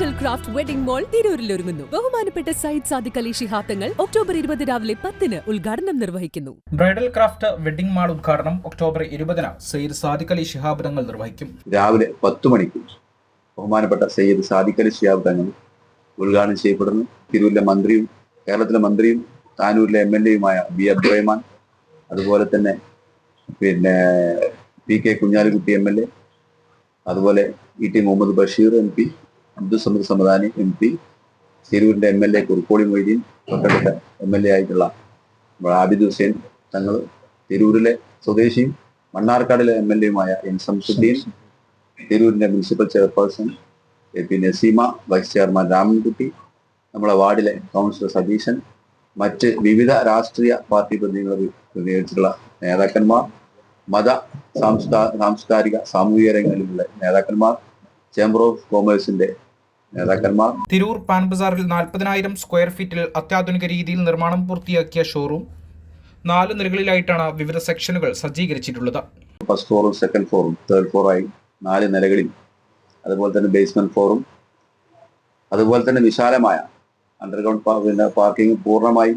Craft wedding mall തിരൂരിൽ ഒരുങ്ങുന്നു ബഹുമാനപ്പെട്ട സയ്യിദ് സാദിഖ് അലി ശിഹാബ് തങ്ങൾ ഒക്ടോബർ ഇരുപത് രാവിലെ പത്തിന് ഉദ്ഘാടനം നിർവഹിക്കുന്നു. ബ്രൈഡൽ ക്രാഫ്റ്റ് വെഡിംഗ് മാൾ ഉദ്ഘാടനം ഒക്ടോബർ ഇരുപതിന് സയ്യിദ് സാദിഖ് അലി ശിഹാബ് തങ്ങൾ നിർവഹിക്കും. രാവിലെ പത്ത് മണിക്ക് ബഹുമാനപ്പെട്ട സയ്യിദ് സാദിഖ് അലി ശിഹാബ് തങ്ങൾ ഉദ്ഘാടനം ചെയ്യപ്പെടുന്നു. തിരൂരിലെ മന്ത്രിയും കേരളത്തിലെ മന്ത്രിയും താനൂരിലെ എം എൽ എയുമായ ബി അബ്ദുറഹ്മാൻ അതുപോലെ തന്നെ പിന്നെ P K Kunhalikutty M L A അതുപോലെ E T Muhammad Basheer M P Abdul Samad Samadani M P തിരൂരിന്റെ M L A Kurukkoli Moideen തൊട്ടടുത്ത എം എൽ എ ആയിട്ടുള്ള ആബിദ് ഹുസൈൻ തങ്ങൾ തിരൂരിലെ സ്വദേശിയും മണ്ണാർക്കാടിലെ എം എൽ എയുമായ N Samsudheen തിരൂരിന്റെ municipal chairperson A P Naseema vice chairman Ramankutty നമ്മുടെ വാർഡിലെ councillor Satheesan മറ്റ് വിവിധ രാഷ്ട്രീയ പാർട്ടി പ്രതിനിധികളെ പ്രതിനിധിച്ചിട്ടുള്ള നേതാക്കന്മാർ മത സാംസ്കാ സാംസ്കാരിക സാമൂഹിക രംഗങ്ങളിലുള്ള നേതാക്കന്മാർ ചേംബർ ഓഫ് കോമേഴ്സിന്റെ നേതാക്കന്മാർ. തിരൂർ പാൻ ബസാറിൽ നാൽപ്പതിനായിരം സ്ക്വയർ ഫീറ്റിൽ അത്യാധുനിക രീതിയിൽ നിർമ്മാണം പൂർത്തിയാക്കിയ ഷോറൂം. നാല് നിലകളിലായിട്ടാണ് വിവിധ സെക്ഷനുകൾ സജ്ജീകരിച്ചിട്ടുള്ളത്. ഫസ്റ്റ് ഫ്ലോറും സെക്കൻഡ് ഫ്ലോറും തേർഡ് ഫ്ലോറായി നാല് നിലകളിൽ. അതുപോലെ തന്നെ ബേസ്മെന്റ് ഫ്ലോറും അതുപോലെ തന്നെ വിശാലമായ അണ്ടർഗ്രൗണ്ട് പിന്നെ പാർക്കിംഗ് പൂർണമായി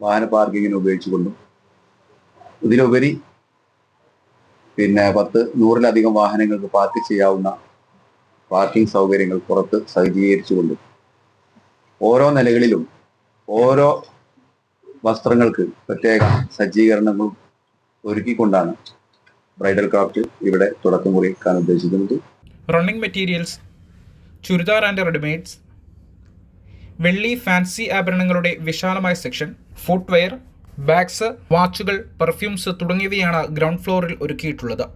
വാഹന പാർക്കിങ്ങിന് ഉപയോഗിച്ചുകൊണ്ടും. ഇതിലുപരി പിന്നെ പത്ത് നൂറിലധികം വാഹനങ്ങൾക്ക് പാർക്ക് ചെയ്യാവുന്ന പാർക്കിംഗ് സൗകര്യങ്ങൾ പുറത്ത് സജ്ജീകരിച്ചുകൊണ്ടും ഓരോ നിലകളിലും ഓരോ വസ്ത്രങ്ങൾക്ക് പ്രത്യേക സജ്ജീകരണങ്ങളും ഒരുക്കിക്കൊണ്ടാണ് ബ്രൈഡൽ ക്രാഫ്റ്റ് ഇവിടെ തുടക്കം കുറിക്കാൻ ഉദ്ദേശിക്കുന്നത്. Running materials churidar and readymades വെള്ളി ഫാൻസി ആഭരണങ്ങളുടെ വിശാലമായ സെക്ഷൻ ഫുട്വെയർ ബാഗ്സ് വാച്ചുകൾ പെർഫ്യൂംസ് തുടങ്ങിയവയാണ് ഗ്രൗണ്ട് ഫ്ലോറിൽ ഒരുക്കിയിട്ടുള്ളത്.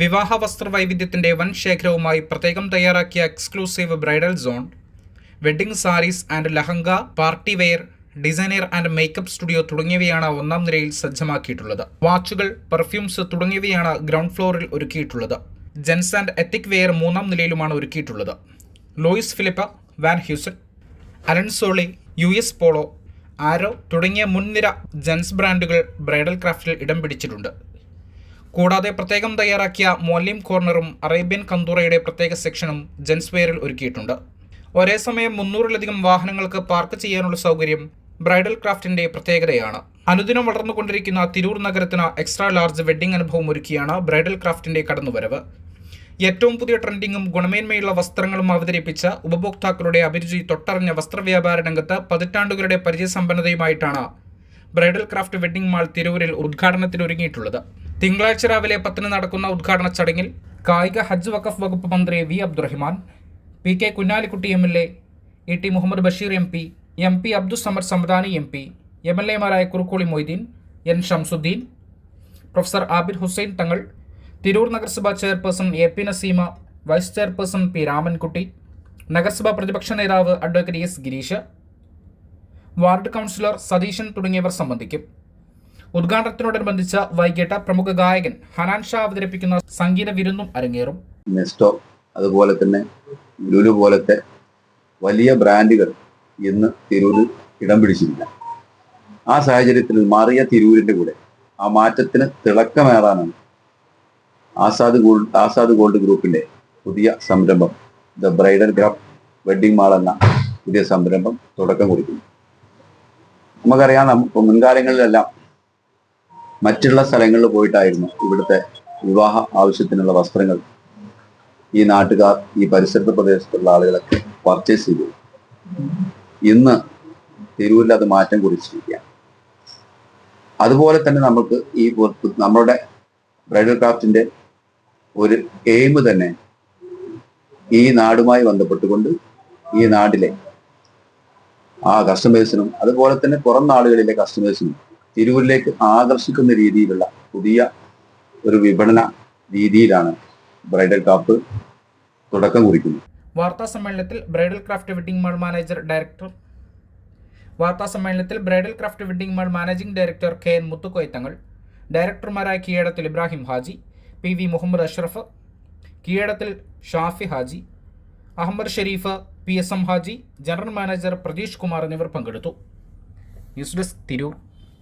വിവാഹ വസ്ത്ര വൈവിധ്യത്തിന്റെ വൻ ശേഖരവുമായി പ്രത്യേകം തയ്യാറാക്കിയ exclusive bridal zone wedding sarees and lehenga party wear designer and makeup studio തുടങ്ങിയവയാണ് ഒന്നാം നിരയിൽ സജ്ജമാക്കിയിട്ടുള്ളത്. വാച്ചുകൾ പെർഫ്യൂംസ് തുടങ്ങിയവയാണ് ഗ്രൗണ്ട് ഫ്ലോറിൽ ഒരുക്കിയിട്ടുള്ളത്. ജെൻസ് ആൻഡ് എത്തിക് വെയർ മൂന്നാം നിലയിലുമാണ് ഒരുക്കിയിട്ടുള്ളത്. Louis Philippe Van Heusen Allen Solly U S Polo Arrow തുടങ്ങിയ മുൻനിര ജെൻസ് ബ്രാൻഡുകൾ ബ്രൈഡൽ ക്രാഫ്റ്റിൽ ഇടം പിടിച്ചിട്ടുണ്ട്. കൂടാതെ പ്രത്യേകം തയ്യാറാക്കിയ മോലിം കോർണറും അറേബ്യൻ കന്തൂറയുടെ പ്രത്യേക സെക്ഷനും ജെൻസ്വെയറിൽ ഒരുക്കിയിട്ടുണ്ട്. ഒരേ സമയം മുന്നൂറിലധികം വാഹനങ്ങൾക്ക് പാർക്ക് ചെയ്യാനുള്ള സൗകര്യം ബ്രൈഡൽ ക്രാഫ്റ്റിന്റെ പ്രത്യേകതയാണ്. അനുദിനം വളർന്നുകൊണ്ടിരിക്കുന്ന തിരൂർ നഗരത്തിന് എക്സ്ട്രാ ലാർജ് വെഡ്ഡിംഗ് അനുഭവം ഒരുക്കിയാണ് ബ്രൈഡൽ ക്രാഫ്റ്റിന്റെ കടന്നുവരവ്. ഏറ്റവും പുതിയ ട്രെൻഡിങ്ങും ഗുണമേന്മയുള്ള വസ്ത്രങ്ങളും അവതരിപ്പിച്ച ഉപഭോക്താക്കളുടെ അഭിരുചി തൊട്ടറിഞ്ഞ വസ്ത്രവ്യാപാര രംഗത്ത് പതിറ്റാണ്ടുകളുടെ പരിചയസമ്പന്നതയുമായിട്ടാണ് ബ്രൈഡൽ ക്രാഫ്റ്റ് വെഡ്ഡിംഗ് മാൾ തിരൂരിൽ ഉദ്ഘാടനത്തിന് ഒരുങ്ങിയിട്ടുള്ളത് തിങ്കളാഴ്ച രാവിലെ പത്തിന് നടക്കുന്ന ഉദ്ഘാടന ചടങ്ങിൽ കായിക ഹജ്ജ് വഖഫ് വകുപ്പ് മന്ത്രി V Abdurahiman P K Kunhalikutty M L A E T Muhammad Basheer M P M P Abdussamad Samadani M P M L എമാരായ Kurukkoli Moideen N Shamsudheen professor Abir Hussain Thangal Tirur നഗരസഭാ chairperson A P Naseema vice chairperson P Ramankutty നഗരസഭാ പ്രതിപക്ഷ നേതാവ് advocate S Girish ward councillor Satheesan തുടങ്ങിയവർ സംബന്ധിക്കും. ഉദ്ഘാടനത്തോടനുബന്ധിച്ച് വൈകിട്ട് പ്രമുഖ ഗായകൻ ഹനാൻ ഷാ അവതരിപ്പിക്കുന്ന സംഗീത വിരുന്നും അരങ്ങേറും. നെസ്റ്റോ അതുപോലെ തന്നെ ലുലു പോലത്തെ വലിയ ബ്രാൻഡുകൾ ഇന്ന് തിരൂരിൽ ഇടം പിടിച്ചിരിക്കുന്നു. ആ സാഹചര്യത്തിൽ മാറിയ തിരൂരിന്റെ കൂടെ ആ മാറ്റത്തിന് തിളക്കമേറാനാണ് ആസാദ് ഗോൾഡ് ആസാദ് ഗോൾഡ് ഗ്രൂപ്പിന്റെ പുതിയ സംരംഭം. The bridal craft wedding mall എന്ന പുതിയ സംരംഭം തുടക്കം കുറിക്കുന്നു. നമുക്കറിയാം നമുക്ക് മുൻകാലങ്ങളിലെല്ലാം മറ്റുള്ള സ്ഥലങ്ങളിൽ പോയിട്ടായിരുന്നു ഇവിടുത്തെ വിവാഹ ആവശ്യത്തിനുള്ള വസ്ത്രങ്ങൾ ഈ നാട്ടുകാർ ഈ പരിസരത്ത് പ്രദേശത്തുള്ള ആളുകളൊക്കെ പർച്ചേസ് ചെയ്തു. ഇന്ന് തിരൂരിൽ അത് മാറ്റം കുറിച്ചിരിക്കുകയാണ്. അതുപോലെ തന്നെ നമുക്ക് ഈ നമ്മുടെ ബ്രൈഡൽ ക്രാഫ്റ്റിന്റെ ഒരു എയിം തന്നെ ഈ നാടുമായി ബന്ധപ്പെട്ടുകൊണ്ട് ഈ നാടിലെ ആ കസ്റ്റമേഴ്സിനും അതുപോലെ തന്നെ പുറം നാടുകളിലെ കസ്റ്റമേഴ്സിനും തിരൂരിലേക്ക് ആകർഷിക്കുന്ന രീതിയിലുള്ള പുതിയ ഒരു വിപണന രീതിയിലാണ് ബ്രൈഡൽ കാപ്പ് തുടക്കം കുറിക്കുന്നത്. വാർത്താ സമ്മേളനത്തിൽ bridal craft wedding mall manager director വാർത്താ സമ്മേളനത്തിൽ bridal craft wedding mall managing director K N Muthukoyathangal ഡയറക്ടർമാരായ Keezhadathil Ibrahim Haji P V Muhammad Ashraf Keezhadathil Shafi Haji Ahmed Sharif P S M Haji general manager Pratheesh Kumar എന്നിവർ പങ്കെടുത്തു. News desk Tirur.